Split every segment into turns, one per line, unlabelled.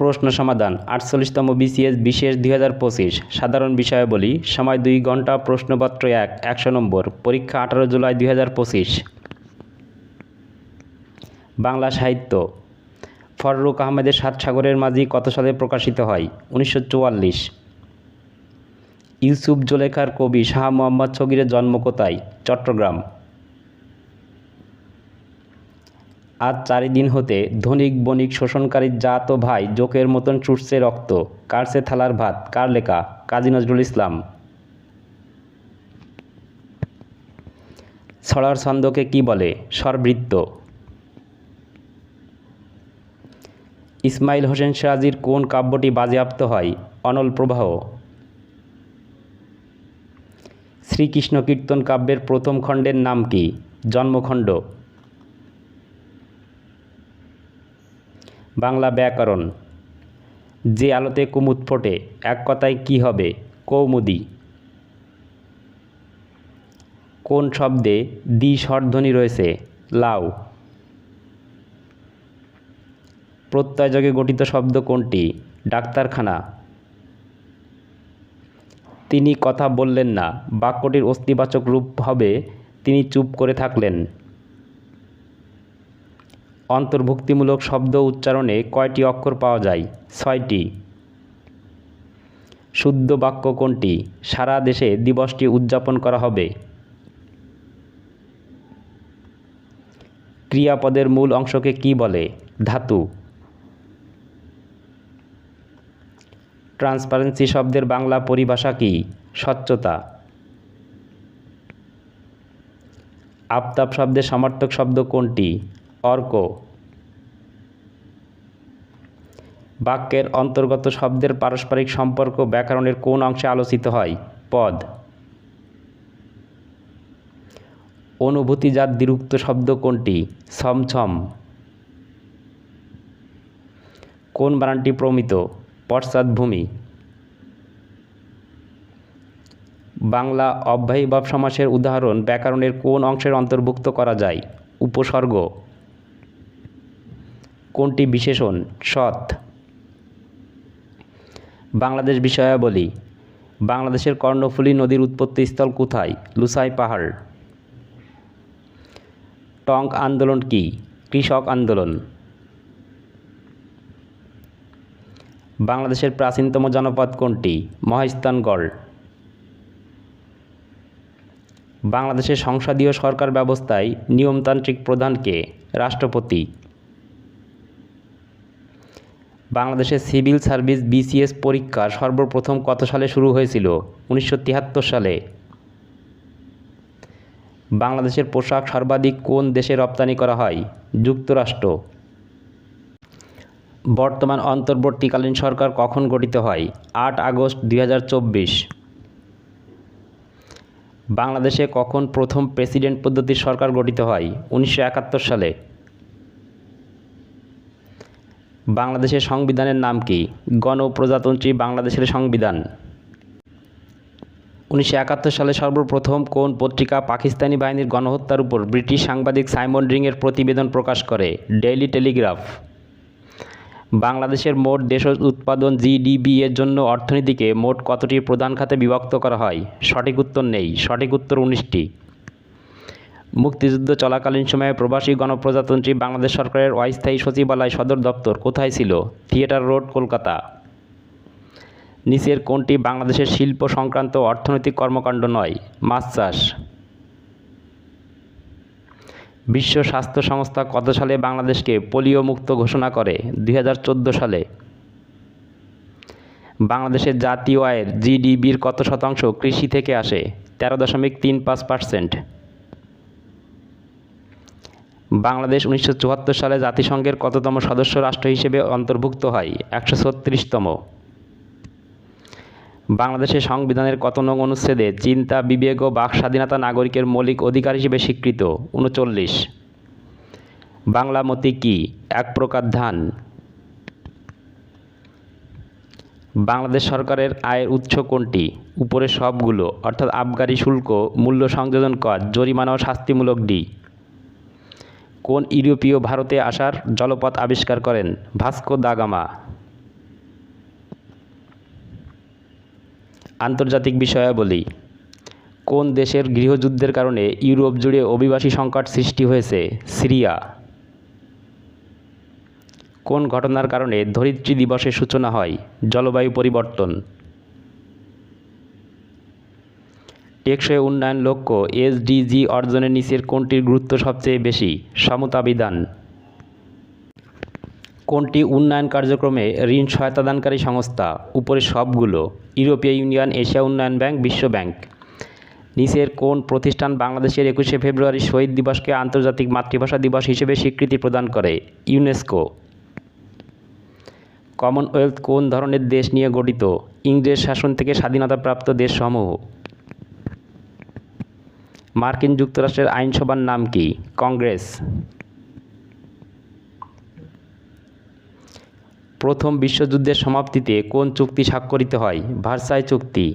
প্রশ্ন সমাধান আটচল্লিশতম বিসিএস বিশেষ দুই হাজার পঁচিশ সাধারণ বলি সময় দুই ঘন্টা প্রশ্নপত্র এক একশো নম্বর পরীক্ষা আঠারো জুলাই দুই হাজার পঁচিশ বাংলা সাহিত্য ফররুক আহমেদের সাত সাগরের মাঝি কত সালে প্রকাশিত হয় উনিশশো চুয়াল্লিশ ইউসুফ জোলেখার কবি শাহ মোহাম্মদ ছগিরের জন্ম কোথায় চট্টগ্রাম আজ চারিদিন হতে ধনিক বণিক শোষণকারী জাত ভাই জোকের মতন চুটছে রক্ত কারছে থালার ভাত কার লেখা কাজী নজরুল ইসলাম ছড়ার ছন্দকে কি বলে স্বরবৃত্ত ইসমাইল হোসেন সিরাজির কোন কাব্যটি বাজেয়াপ্ত হয় অনল প্রবাহ শ্রীকৃষ্ণ কীর্তন কাব্যের প্রথম খণ্ডের নাম কি জন্মখণ্ড বাংলা ব্যাকরণ যে আলোতে কুমুদ ফোটে এক কথায় কি হবে কৌমুদি কোন শব্দে দ্বি স্বরধ্বনি রয়েছে লাউ প্রত্যয়যোগে গঠিত শব্দ কোনটি ডাক্তারখানা তিনি কথা বললেন না বাক্যটির অস্তিবাচক রূপ হবে তিনি চুপ করে থাকলেন অন্তর্ভুক্তিমূলক শব্দ উচ্চারণে কয়টি অক্ষর পাওয়া যায় ছয়টি শুদ্ধ বাক্য কোনটি সারা দেশে দিবসটি উদযাপন করা হবে ক্রিয়াপদের মূল অংশকে কি বলে ধাতু ট্রান্সপারেন্সি শব্দের বাংলা পরিভাষা কি স্বচ্ছতা আফতাব শব্দের সমার্থক শব্দ কোনটি অর্ক বাক্যের অন্তর্গত শব্দের পারস্পরিক সম্পর্ক ব্যাকরণের কোন অংশে আলোচিত হয় পদ অনুভূতিজাত দ্বিরুক্ত শব্দ কোনটি ছমছম কোন বানানটি প্রমিত পশ্চাৎভূমি বাংলা বাব সমাসের উদাহরণ ব্যাকরণের কোন অংশের অন্তর্ভুক্ত করা যায় উপসর্গ কোনটি বিশেষণ সৎ বাংলাদেশ বিষয়াবলী বাংলাদেশের কর্ণফুলী নদীর উৎপত্তিস্থল কোথায় লুসাই পাহাড় টঙ্ক আন্দোলন কি কৃষক আন্দোলন বাংলাদেশের প্রাচীনতম জনপদ কোনটি মহাস্থানগড় বাংলাদেশের সংসদীয় সরকার ব্যবস্থায় নিয়মতান্ত্রিক প্রধানকে রাষ্ট্রপতি বাংলাদেশের সিভিল সার্ভিস বিসিএস পরীক্ষা সর্বপ্রথম কত সালে শুরু হয়েছিল উনিশশো সালে বাংলাদেশের পোশাক সর্বাধিক কোন দেশে রপ্তানি করা হয় যুক্তরাষ্ট্র বর্তমান অন্তর্বর্তীকালীন সরকার কখন গঠিত হয় আট আগস্ট দুই বাংলাদেশে কখন প্রথম প্রেসিডেন্ট পদ্ধতির সরকার গঠিত হয় উনিশশো সালে বাংলাদেশের সংবিধানের নাম কি গণপ্রজাতন্ত্রী বাংলাদেশের সংবিধান উনিশশো সালে সর্বপ্রথম কোন পত্রিকা পাকিস্তানি বাহিনীর গণহত্যার উপর ব্রিটিশ সাংবাদিক সাইমন রিংয়ের প্রতিবেদন প্রকাশ করে ডেইলি টেলিগ্রাফ বাংলাদেশের মোট দেশ উৎপাদন জিডিবি এর জন্য অর্থনীতিকে মোট কতটি প্রধান খাতে বিভক্ত করা হয় সঠিক উত্তর নেই সঠিক উত্তর উনিশটি মুক্তিযুদ্ধ চলাকালীন সময়ে প্রবাসী গণপ্রজাতন্ত্রী বাংলাদেশ সরকারের অস্থায়ী সচিবালয় সদর দপ্তর কোথায় ছিল থিয়েটার রোড কলকাতা নিচের কোনটি বাংলাদেশের শিল্প সংক্রান্ত অর্থনৈতিক কর্মকাণ্ড নয় মাছ চাষ বিশ্ব স্বাস্থ্য সংস্থা কত সালে বাংলাদেশকে পোলিও মুক্ত ঘোষণা করে দুই সালে বাংলাদেশের জাতীয় আয়ের জিডিবির কত শতাংশ কৃষি থেকে আসে তেরো দশমিক তিন পাঁচ পার্সেন্ট বাংলাদেশ উনিশশো সালে জাতিসংঘের কততম সদস্য রাষ্ট্র হিসেবে অন্তর্ভুক্ত হয় একশো ছত্রিশতম বাংলাদেশের সংবিধানের কত নং অনুচ্ছেদে চিন্তা বিবেক ও বাক স্বাধীনতা নাগরিকের মৌলিক অধিকার হিসেবে স্বীকৃত উনচল্লিশ মতি কি এক প্রকার ধান বাংলাদেশ সরকারের আয়ের উৎস কোনটি উপরে সবগুলো অর্থাৎ আবগারি শুল্ক মূল্য সংযোজন কর জরিমানা ও শাস্তিমূলক ডি কোন ইউরোপীয় ভারতে আসার জলপথ আবিষ্কার করেন ভাস্কো দা গামা আন্তর্জাতিক বলি কোন দেশের গৃহযুদ্ধের কারণে ইউরোপ জুড়ে অভিবাসী সংকট সৃষ্টি হয়েছে সিরিয়া কোন ঘটনার কারণে ধরিত্রী দিবসের সূচনা হয় জলবায়ু পরিবর্তন টেকসই উন্নয়ন লক্ষ্য এসডিজি অর্জনের নিচের কোনটির গুরুত্ব সবচেয়ে বেশি সমতা বিধান কোনটি উন্নয়ন কার্যক্রমে ঋণ সহায়তাদানকারী সংস্থা উপরে সবগুলো ইউরোপীয় ইউনিয়ন এশিয়া উন্নয়ন ব্যাংক ব্যাংক নিচের কোন প্রতিষ্ঠান বাংলাদেশের একুশে ফেব্রুয়ারি শহীদ দিবসকে আন্তর্জাতিক মাতৃভাষা দিবস হিসেবে স্বীকৃতি প্রদান করে ইউনেস্কো কমনওয়েলথ কোন ধরনের দেশ নিয়ে গঠিত ইংরেজ শাসন থেকে স্বাধীনতাপ্রাপ্ত দেশসমূহ মার্কিন যুক্তরাষ্ট্রের আইনসভার নাম কি কংগ্রেস প্রথম বিশ্বযুদ্ধের সমাপ্তিতে কোন চুক্তি স্বাক্ষরিত হয় ভার্সাই চুক্তি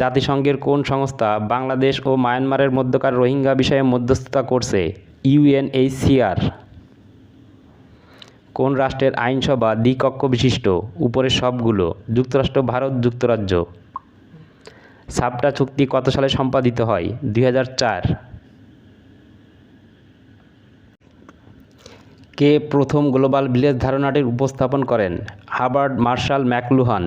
জাতিসংঘের কোন সংস্থা বাংলাদেশ ও মায়ানমারের মধ্যকার রোহিঙ্গা বিষয়ে মধ্যস্থতা করছে ইউএনএইচসিআর কোন রাষ্ট্রের আইনসভা দ্বিকক্ষ বিশিষ্ট উপরের সবগুলো যুক্তরাষ্ট্র ভারত যুক্তরাজ্য সাবটা চুক্তি কত সালে সম্পাদিত হয় দুই কে প্রথম গ্লোবাল ভিলেজ ধারণাটির উপস্থাপন করেন হাবার্ড মার্শাল ম্যাকলুহান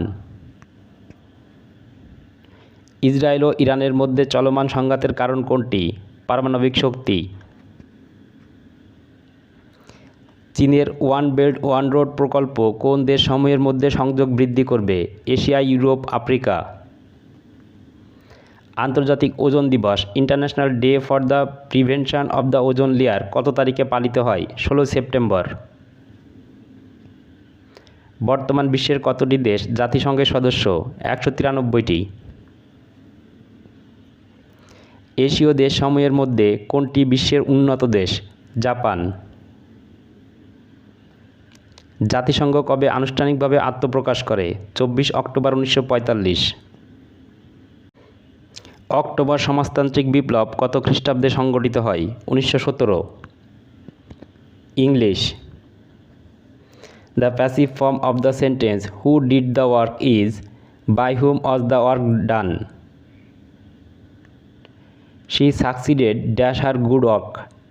ইসরায়েল ও ইরানের মধ্যে চলমান সংঘাতের কারণ কোনটি পারমাণবিক শক্তি চীনের ওয়ান বেল্ট ওয়ান রোড প্রকল্প কোন দেশসমূহের মধ্যে সংযোগ বৃদ্ধি করবে এশিয়া ইউরোপ আফ্রিকা আন্তর্জাতিক ওজন দিবস international day for the prevention of the ozone layer কত তারিখে পালিত হয় ষোলো সেপ্টেম্বর বর্তমান বিশ্বের কতটি দেশ জাতিসংঘের সদস্য একশো তিরানব্বইটি এশীয় দেশসমূহের মধ্যে কোনটি বিশ্বের উন্নত দেশ জাপান জাতিসংঘ কবে আনুষ্ঠানিকভাবে আত্মপ্রকাশ করে চব্বিশ অক্টোবর উনিশশো অক্টোবর সমাজতান্ত্রিক বিপ্লব কত খ্রিস্টাব্দে সংগঠিত হয় উনিশশো সতেরো English the passive form of the sentence who did the work is by whom was the work done she succeeded dash her good work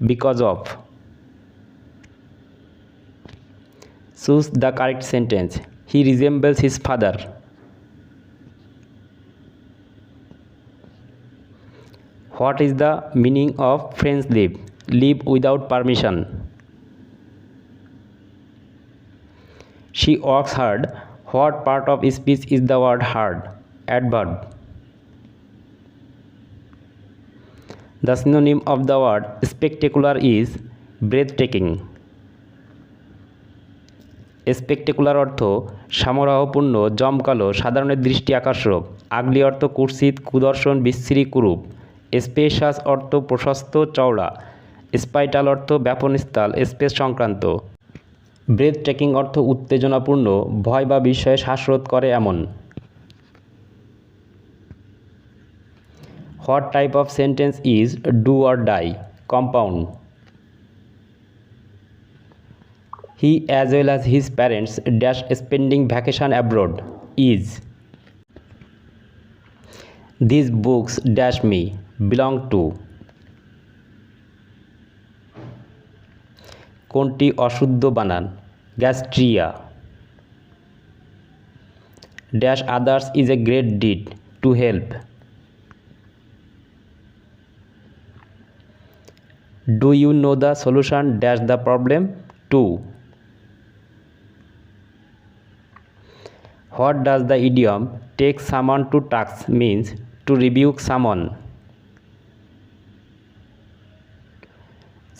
because of choose the correct sentence he resembles his father what is the meaning of French leave leave without permission she works hard what part of speech is the word hard the synonym of the word spectacular is breathtaking spectacular অর্থ সামরাহপূর্ণ জমকালো সাধারণের দৃষ্টি আকর্ষক আগলি অর্থ কুৎসিত কুদর্শন বিশ্রী কুরূপ spacious অর্থ প্রশস্ত চওড়া স্পাইটাল অর্থ ব্যাপনস্থল স্পেস সংক্রান্ত ব্রেথ ট্রেকিং অর্থ উত্তেজনাপূর্ণ ভয় বা বিস্ময়ে শ্বাসরোধ করে এমন what type of sentence is do or die compound he as well as his parents dash spending vacation abroad is this books dash me belong to কোনটি অশুদ্ধ বানান গ্যাস্ট্রিয়া dash others is a great deed to help do you know the solution dash the problem to what does the idiom take someone to tax means to rebuke someone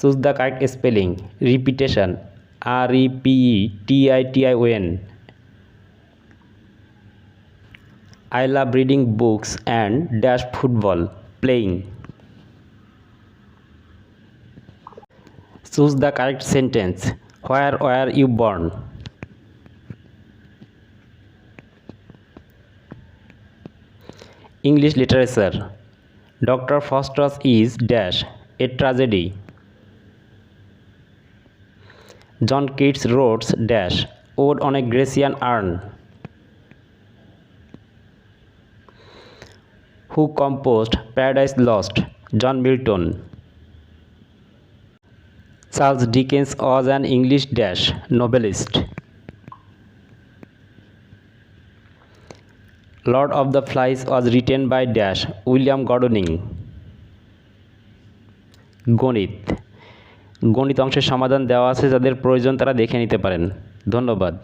Choose the correct spelling. Repetition. reption. I love reading books and dash football playing. Choose the correct sentence. Where were you born? English literature. Dr. Faustus is dash a tragedy. John Keats wrote dash Ode on a Grecian Urn who composed Paradise Lost John Milton Charles Dickens was an English dash novelist Lord of the Flies was written by dash William Golding গণিত গণিত অংশের সমাধান দেওয়া আছে যাদের প্রয়োজন তারা দেখে নিতে পারেন ধন্যবাদ